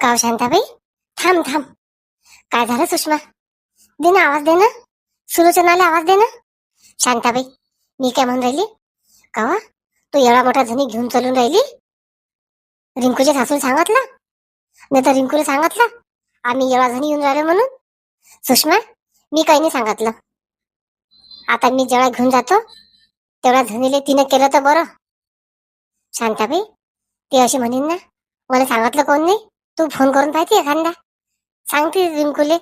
काव शांताबाई? थांब थांब. काय झालं सुषमा? दे ना आवाज दे ना. सुलोचनाला आवाज दे ना. शांताबाई मी काय म्हणून राहिली? कावा? तू एवढा मोठा झणी घेऊन चालून राहिली? रिंकूच्या सासूला सांगितलं? नाही तर रिंकूला सांगितलं? आम्ही एवढा झणी येऊन राहिलो म्हणून? सुषमा मी काही नाही सांगितलं. आता मी जेव्हा घेऊन जातो तेवढा झणीले तिनं केलं तर बरं. शांताबाई ते अशी म्हणेन ना मला सांगितलं कोण नाही? तू फोन करून पाहिजे एखादा. सांगते रिंकुले.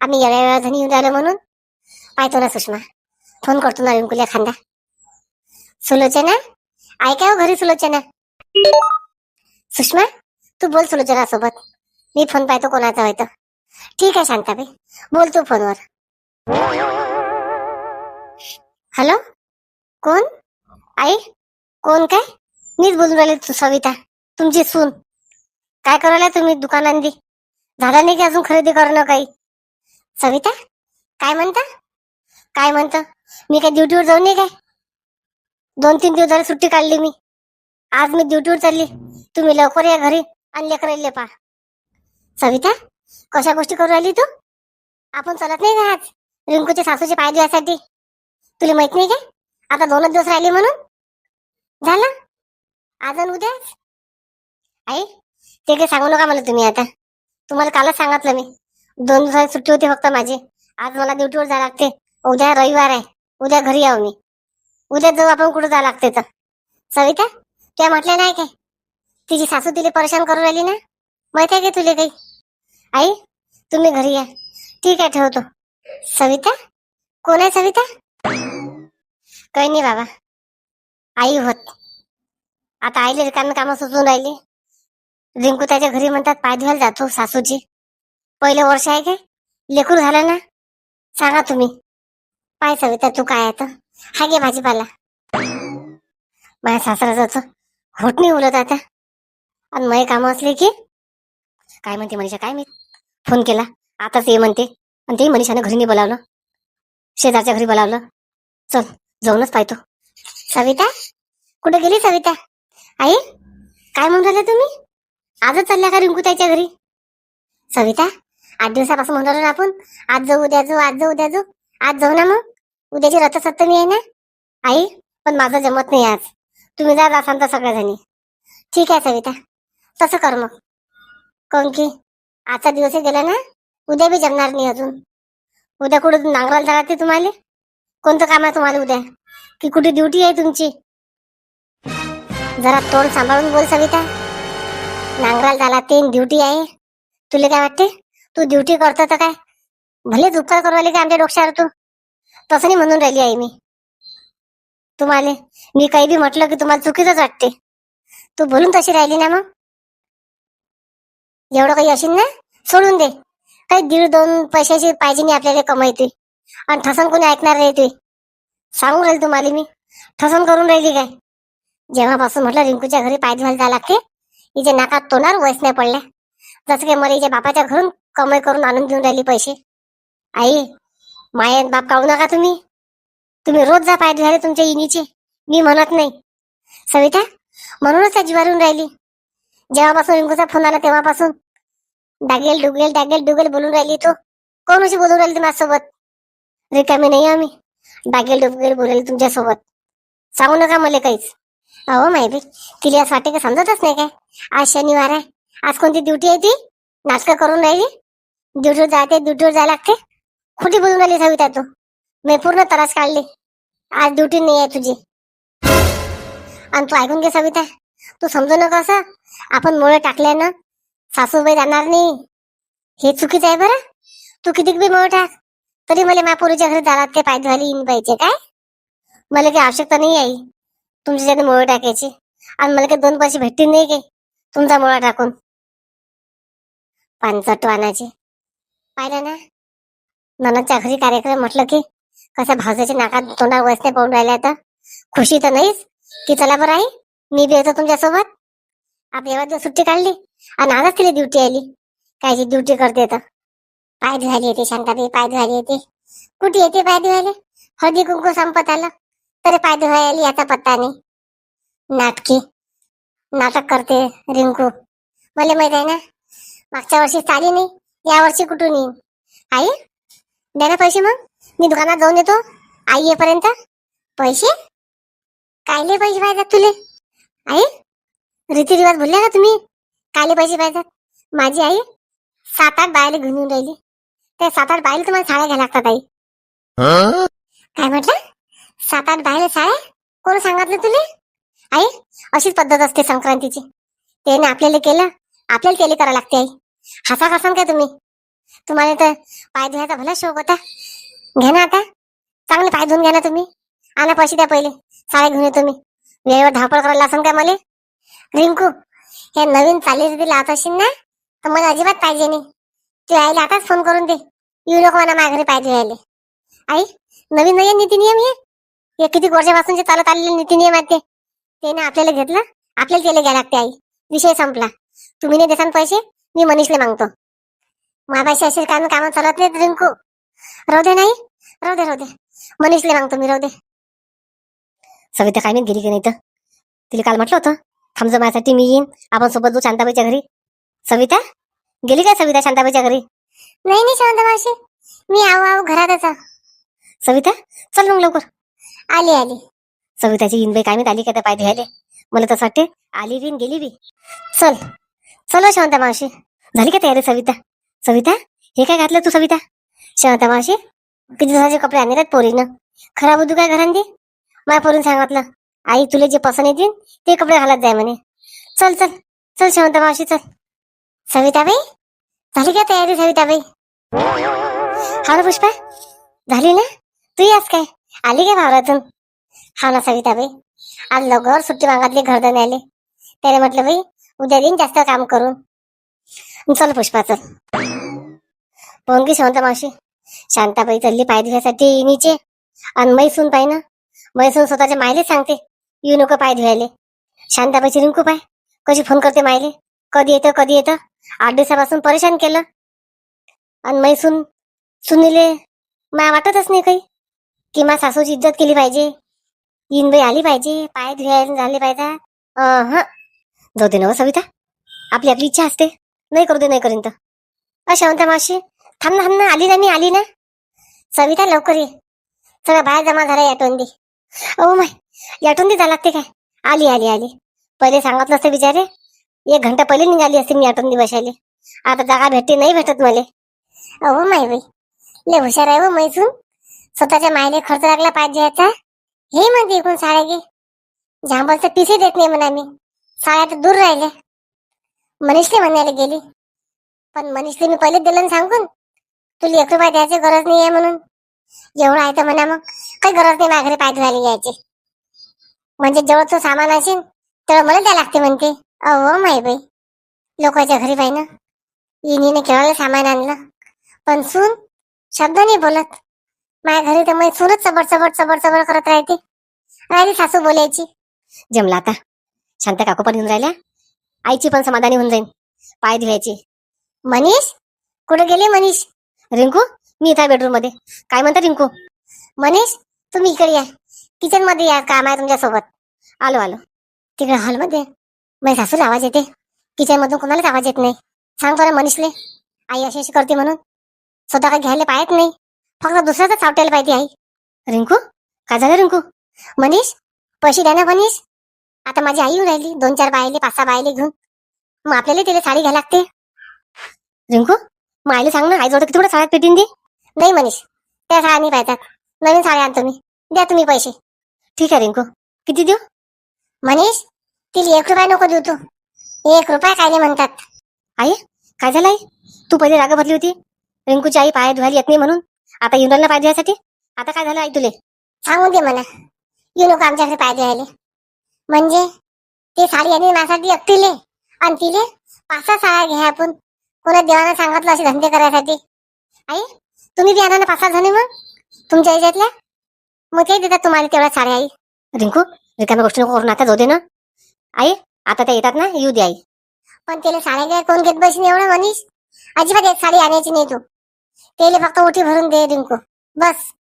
आम्ही एवढ्या वेळा जणी येऊन राहिलो म्हणून. पाहतो ना सुषमा. फोन करतो ना रिंकुले एखादा. सुलोचना? ऐका हो घरी सुलोचना. सुषमा तू बोल सुलोचना सोबत. मी फोन पाहतो कोणाचा होतो ठीक आहे शांताबाई. बोल तू फोनवर हॅलो कोण? आई? कोण काय? मीच बोलून राहिले तू सविता. तुमची सून. काय करायला तुम्ही दुकानांदी? झाला नाही की अजून खरेदी करणं काही? सविता काय म्हणता? काय म्हणता? मी काय ड्युटीवर जाऊ नये काय? दोन तीन दिवस झाले सुट्टी काढली मी. आज मी ड्युटीवर चालली. तुम्ही लवकर या घरी आणि लेकर पा सविता कशा गोष्टी करू राहिली तू? आपण चलत नाही का आज? रिंकूच्या सासूचे पाय धुवायसाठी तुला माहीत नाही काय? आता दोनच दिवस राहिले म्हणून. झालं? आज आणि उद्याच? आई ते काही सांगू नका मला तुम्ही आता. तुम्हाला कालच सांगितलं मी. दोन दिवसाची सुट्टी होती फक्त माझी. आज मला ड्युटीवर जावं लागते. उद्या रविवार आहे. उद्या घरी यावं मी. उद्या जाऊ आपण कुठं जावं लागते तर. सविता त्या म्हटल्या नाही काय? तिची सासू तिला परेशान करून राहिली ना? माहीत आहे का तुला काही? आई तुम्ही घरी या. ठीक आहे ठेवतो. सविता? कोण आहे सविता? काही नाही बाबा. आई होत. आता आईले रिकामी कामं सुचून राहिली. रिंकू त्याच्या घरी म्हणतात पाय धुवायला जातो सासूची पहिलं वर्ष आहे काय लेकरू झालं ना. सांगा तुम्ही. पाय सविता तू काय आता हा घे भाजीपाला. माझ्या सासऱ्याचं होट नाही उलत आता. आणि मय कामं असले की? काय म्हणते मनीषा काय मी फोन केला. आताच ये म्हणते. आणि ते मनीषाने घरी नाही बोलावलं. शेजारच्या घरी बोलावलं. चल जाऊनच पाहतो. सविता? कुठे गेली सविता? आई काय म्हणून राहिले तुम्ही? आजच चालल्या का रिंकू त्याच्या घरी? सविता आठ दिवसापासून म्हणतो ना आपण आज जाऊ उद्या जाऊ आज जाऊ उद्या जाऊ आज जाऊ ना मग. उद्याची रथसप्तमी आहे ना? आई पण माझं जमत नाही आज. तुम्ही जा असाल तर सगळ्याजणी. ठीक आहे सविता तसं कर मग. काऊन की आजचा दिवसही गेला ना? उद्या बी जमणार नाही अजून. उद्या कुठं नांगराला जाणार ते तुम्हाला? कोणतं काम आहे तुम्हाला उद्या? की कुठे ड्युटी आहे तुमची? जरा तोंड सांभाळून बोल सविता. नांगराला झाला तीन ड्युटी आहे. तुला काय वाटते? तू ड्युटी करतो तर काय? भलेच उपकार करू राहिली का आमच्या डोक्यावर तू? तसं नाही म्हणून राहिली आहे मी. तुम्हाला मी काही बी म्हटलं की तुम्हाला चुकीचंच वाटते. तू बोलून तशी राहिली ना मग? एवढं काही असेल ना? सोडून दे. काही दीड दोन पैशाची पाहिजे नाही आपल्याला कमायते आणि ठसन कोणी ऐकणार नाही ते सांगून राहील तुम्हाला मी. ठसन करून राहिली काय? जेव्हापासून म्हटलं रिंकूच्या घरी पाय धुवायला लागते हिच्या नाकात तोंडार वयस नाही पडल्या. जसं काही मला हिच्या बापाच्या घरून कमाई करून आणून देऊन राहिली पैसे. आई माय बाप काढू नका तुम्ही. तुम्ही रोज जा पाय झाले तुमच्या इनीचे. मी म्हणत नाही. सविता म्हणूनच त्या जीवारून राहिली. जेव्हापासून रिंकूचा फोन आला तेव्हापासून डागेल डुगेल डागेल डुगेल बोलून राहिली तो. कोण अशी बोलून राहिली माझ्यासोबत? रिकामी नाही आम्ही. डागेल डुगेल बोलायला तुमच्यासोबत. सांगू नका मला काहीच. अहो माहिती. तिला असं वाटते का समजतच नाही काय. आज शनिवार आहे. आज कोणती ड्युटी आहे ती? नाटकं करून राहिली. ड्युटीवर जाते ड्युटीवर जायला लागते. खोटी बोलून राहिली सविता तू. मी पूर्ण त्रास काढली. आज ड्युटी नाही आहे तुझी. आणि तू ऐकून घे सविता. तू समजू नका असं. आपण मुळे टाकल्यानं सासूबाई जाणार नाही. हे चुकीचं आहे बरं. तू किती बी मुळे टाक तरी मला मापुरीच्या घरी जाणार ते पाय धुवायला येईन पाहिजे काय. मला काही आवश्यकता नाही आहे. तुमच्याच्याने मुळे टाकायची. आणि मला काही दोन पैसे भेटतील नाही काही. तुमचा मुळा टाकून. पानचट वानाचे पाहिलं ना? ननदच्या घरी कार्यक्रम म्हटलं की कसा भाऊजाच्या नाकात तोंडा वसने पाहून राहिल्या आता खुशी तर नाहीच? की चला बरं आई मी बी येतो तुमच्यासोबत. आपली एवढ्या दिवस सुट्टी काढली आणि आजच तिला ड्युटी आली. कायची ड्युटी करते तर? पाय धुवायला येते शांताबाई पाय धुवायला येते. कुठे येते पाय धुवायला हळदी कुंकू संपत आलं. तरी पाय धुवायला याचा पत्ता नाही नाटकी. नाटक करते रिंकू. मला माहीत आहे ना मागच्या वर्षी चाली नाही या वर्षी कुठून येईन? आई द्या ना पैसे मग. मी दुकानात जाऊन येतो. आई येईपर्यंत. पैसे? कायले पैसे पाहिजेत तुले? आई रीतिरिवाज बोलले का तुम्ही? कायले पैसे पाहिजेत? माझी आई सात आठ बायले घेऊन येऊन राहिली. त्या सात आठ बायले तुम्हाला साड्या घ्यायला लागतात आई. काय म्हटलं? सात आठ बाहेर साड्या कोण सांगितलं तुले? आई अशीच पद्धत असते संक्रांतीची. त्याने आपल्याला केलं. आपल्याला केले करावं लागते आई. हसा करसान काय तुम्ही? तुम्हाला तर पाय धुवायचा भला शौक होता. घ्या ना आता. चांगले पाय धुवून घ्या ना तुम्ही. आणा पैसे द्या पहिले. साड्या घेऊन येतो मी. वेळेवर धावपळ करायला असेल काय मला? रिंकू हे नवीन चालीस बी लावत असेल ना? तर मला अजिबात पाहिजे नाही. तू आईला आताच फोन करून दे. येऊ नको मला माझ्या घरी पाहिजे धुवायले. आई नवीन नवीन नीती नियम हे हे किती वर्षापासून जे चालत आलेले नीती नियम आहेत ते त्याने आपल्याला घेतलं? आपल्याला त्याला घ्यायला लागते आई. विषय संपला. तुम्ही नाही देसान पैसे मी मनीषला मागतो. माझ्याशी असे काम कामं चालत नाहीत रिंकू. राहू दे नाही राहू दे राहू दे. मनीषला मागतो मी राहू दे. सविता काय नाही गेली की नाही तर तिला काल म्हटलं होतं थांबजो माझ्यासाठी मी येईन. आपण सोबत जाऊ शांताबाईच्या घरी. सविता? गेली काय सविता शांताबाईच्या घरी? नाही नाही शांताबाशी मी आऊ आऊ घरातच आहो. सविता चल मग लवकर. आली आली. सविताची इनबाई काय माहीत आली का त्या पाय धुवायले मला तसं वाटते आली बी न गेली बी. चल. चलो हो शांता मावशी. झाली का तयारी सविता? सविता हे काय घातलं तू सविता? शांता मावशी किती दिवसाचे कपडे आणले पोरीनं? खराब होतो काय घरांनी माझ्या पोरीनं सांगितलं आई तुला जे पसंत येतील ते कपडे घालत जाय म्हणे. चल चल. चल शांता मावशी चल. सविताबाई झाली का तयारी सविताबाई? हा ना पुष्पा. झाली ना? तू यास काय? आली का वावरातून? हा ना सविताबाई. आज लवकर सुट्टी मागातली घरदान आले त्याने म्हटलं बाई उद्या दिन जास्त काम करून. चल पुष्पा चल पाहून की शांता मावशी शांताबाई चालली पाय धुण्यासाठी नीचे. आणि मैसून पाय ना. मैसून स्वतःच्या मायलेच सांगते. येऊ नको पाय धुवायले. शांताबाईची रिंकू पाय. कशी फोन करते मायले? कधी येतं कधी येतं? आठ दिवसापासून परेशान केलं. आणि मैसून सुनीले मा वाटतच नाही काही. की सासूची इज्जत केली पाहिजे. इनबाई आली पाहिजे पाय धुयायला झाले पाहिजे. हा जाऊ दे ना हो सविता. आपली आपली इच्छा असते. नाही करू दे नाही करीन तर. अशा म्हणता मावशी थांब ना थांब ना. आली ना मी आली ना. सविता लवकर ये. सगळ्या बाहेर जमा झाला याटोंदी ओ माय याटोंदी जा लागते काय? आली आली आली. पहिले सांगितलं असतं बिचारे. एक घंटा पहिले निघाली असते मी याटोंदी बसायले आता जागा भेटते नाही भेटत मले. अहो माय बाई लय हुशार आहे हो मैसून. स्वतःच्या मायले खर्च लागला पाहिजे याचा हे म्हणते एकूण साड्या घे जांभळचं पिसे देत नाही म्हणा मी. साड्या तर दूर राहिल्या मनीषले म्हणायला गेली. पण मनीषले मी पहिलेच दिलं ना सांगून? तुला एक रुपया द्यायची गरज नाही आहे म्हणून? एवढं आहे तर म्हणा मग. काही गरज नाही माझ्या घरी पाय धुवायला यायची. म्हणजे जेवढं तो सामान असेल तेवढं मला द्या लागते म्हणते. अहो माय बाई. लोकांच्या घरी पाय ना. इनीने केवळ सामान आणलं. पण सून शब्द नाही बोलत. माझ्या घरी तर मग सूनच चबड चबड चबड चबड करत राहते. राहिली सासू बोलायची. जमला आता. शांत काकू पण येऊन राहिल्या. आईची पण समाधानी होऊन जाईन. पाय धुवायची. मनीष? कुठे गेले मनीष? रिंकू? मी इथं बेडरूममध्ये काय म्हणता रिंकू? मनीष तुम्ही इकडे या. किचनमध्ये या काम आहे तुमच्यासोबत आलो आलो. तिकडे हॉलमध्ये. माझ्या सासूला आवाज येते. किचन मधून कोणालाच आवाज येत नाही. सांग बरं मनीषले. आई अशी अशी करते म्हणून. स्वतः काही घ्यायला पाहत नाही. फक्त दुसऱ्याच चावटायला पाहिजे आई. रिंकू? काय झालं रिंकू? मनीष? पैसे द्या ना मनीष. आता माझी आई येऊन राहिली. दोन चार बायले पाच सहा बायले घेऊन. मग आपल्याला तिला साडी घ्यायला लागते. रिंकू? मग आईला सांग ना आई जोड थोडं साड्यात पेटून दे नाही मनीष त्या साड्या नाही पाहिजेत नवीन साड्या आणतो मी. द्या तुम्ही पैसे. ठीक आहे रिंकू. किती देऊ? मनीष तिला एक रुपया नको देऊ तू. एक रुपया काय नाही म्हणतात. आई काय झालं आई? तू पहिले राग भरली होती. रिंकूची आई पाय धुवायला येत नाही म्हणून. आता युनलला पाय धुवायसाठी आता काय झालं आई तुले? सांगून दे मला. येऊ नको आमच्याकडे पाय धुवायला म्हणजे ते साडी आणि माझ्यासाठी एकटीले आणि तिले पाच सहा साड्या घ्या आपण. कोणा देवानं सांगितलं असे धंदे करायसाठी? आई तुम्ही बी आणा ना पाच सहा जणी मग. तुमच्या याच्यातल्या. मग ते देतात तुम्हाला तेवढ्या साड्या आई. रिंकू रिकाम्या गोष्टी नको करून आता जाऊ दे ना. आई आता त्या येतात ना येऊ दे आई. पण त्याला साड्या घ्या कोण घेत बसीन एवढं मनीष? अजिबात एक साडी आणायची नाही तू. त्याला फक्त उठी भरून दे रिंकू. बस.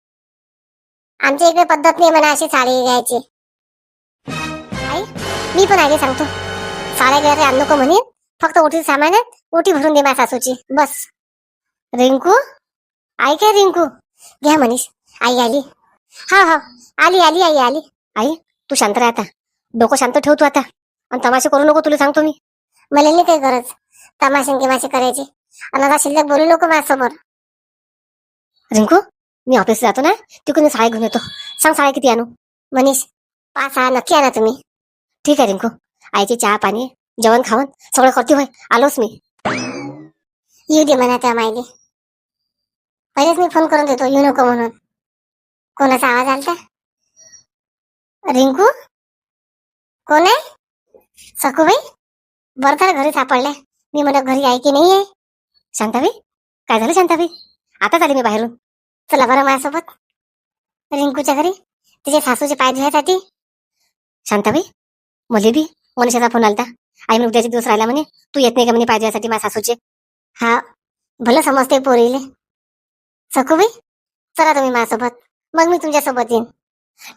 आमच्या इकडे पद्धत नाही म्हणा अशी साडी घ्यायची. आई मी पण आली सांगतो. साड्या घ्यायला आण नको म्हणेन फक्त ओटी सामान आहे. ओटी भरून दे माझ्या सासूची. बस. रिंकू? आई काय रिंकू? घ्या मनीष. आई आली. हा हा. आली आली आई आली. आई तू शांत राह आता. डोकं शांत ठेव तू आता. आणि तमाशे करू नको तुला सांगतो मी. मला नाही काही गरज. तमाशे गिमाशे करायची. आणि आता शिल्लक बोलू नको माझ्यासमोर. रिंकू मी ऑफिस जातो ना तिकडून मी घेऊन येतो सांग साड्या किती आणू मनीष पाच सहा नक्की आणा तुम्ही ठीक आहे रिंकू आईची चहा पाणी जेवण खावण सगळं करते होय आलोच मी येऊ दे म्हणा त्या मायले पहिलेच मी फोन करून देतो येऊ नको म्हणून कोणाचा आवाज आलता रिंकू कोण आहे सखूबाई बरं तर घरी सापडल्या मी म्हणत घरी आहे की नाही आहे शांताबाई काय झालं शांताबाई आताच आली मी बाहेरून. चला बरं माझ्यासोबत. रिंकूच्या घरी. तिचे सासूचे पाय धुण्यासाठी शांताबाई मुली बी. मनुष्याचा फोन आलता. आई मी उद्याचे दिवस राहिला म्हणे. तू येत नाही का म्हणे पाय धुण्यासाठी माझ्या सासूचे? हा भलं समजते पोरीले. सखूबाई चला तुम्ही माझ्यासोबत. मग मी तुमच्यासोबत येईन.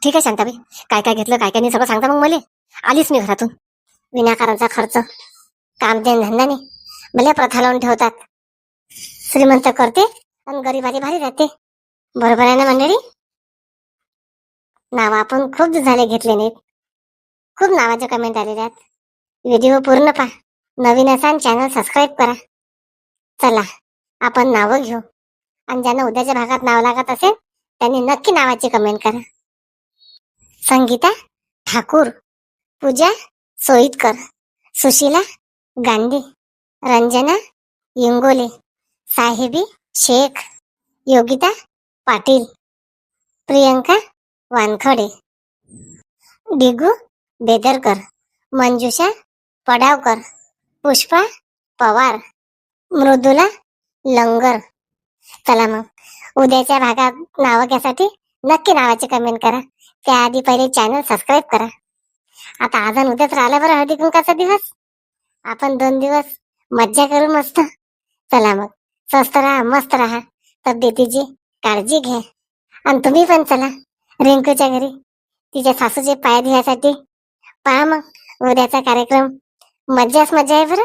ठीक आहे शांताबाई. काय काय घेतलं काय काय नाही सगळं सांगता मग मला. आलीच मी घरातून. विनाकारांचा खर्च. काम देण धंदा नाही. भले प्रथा लावून ठेवतात. श्रीमंत करते. आणि गरीबाची भारी राहते. बरोबर आहे ना मंडळी? नाव आपण खूप झाले घेतले नाहीत खूप नावाचे कमेंट आलेले आहेत. व्हिडिओ पूर्ण पहा. नवीन असाल चॅनल सबस्क्राईब करा. चला आपण नावं घेऊ. आणि ज्यांना उद्याच्या भागात नाव लागत असेल त्यांनी नक्की नावाची कमेंट करा. संगीता ठाकूर पूजा सोईतकर सुशीला गांधी रंजना इंगोले साहेबी शेख योगिता पाटील प्रियंका वानखडे डिगू बेदरकर मंजुषा पडावकर पुष्पा पवार मृदुला लंगर. चला मग उद्याच्या भागात नावं घ्यासाठी नक्की नावाची कमेंट करा. त्याआधी पहिले चॅनल सबस्क्राईब करा. आता आज उद्याच राहिला बरं हळदी कुंकाचा दिवस. आपण दोन दिवस मज्जा करू मस्त. चला मग. स्वस्त राहा मस्त राहा तब्येतीची काळजी घ्या. आणि तुम्ही पण चला रिंकूच्या घरी. तिच्या सासूचे पाय धुण्यासाठी पहा मग उद्याचा कार्यक्रम. मज्जाच मज्जा आहे बरं?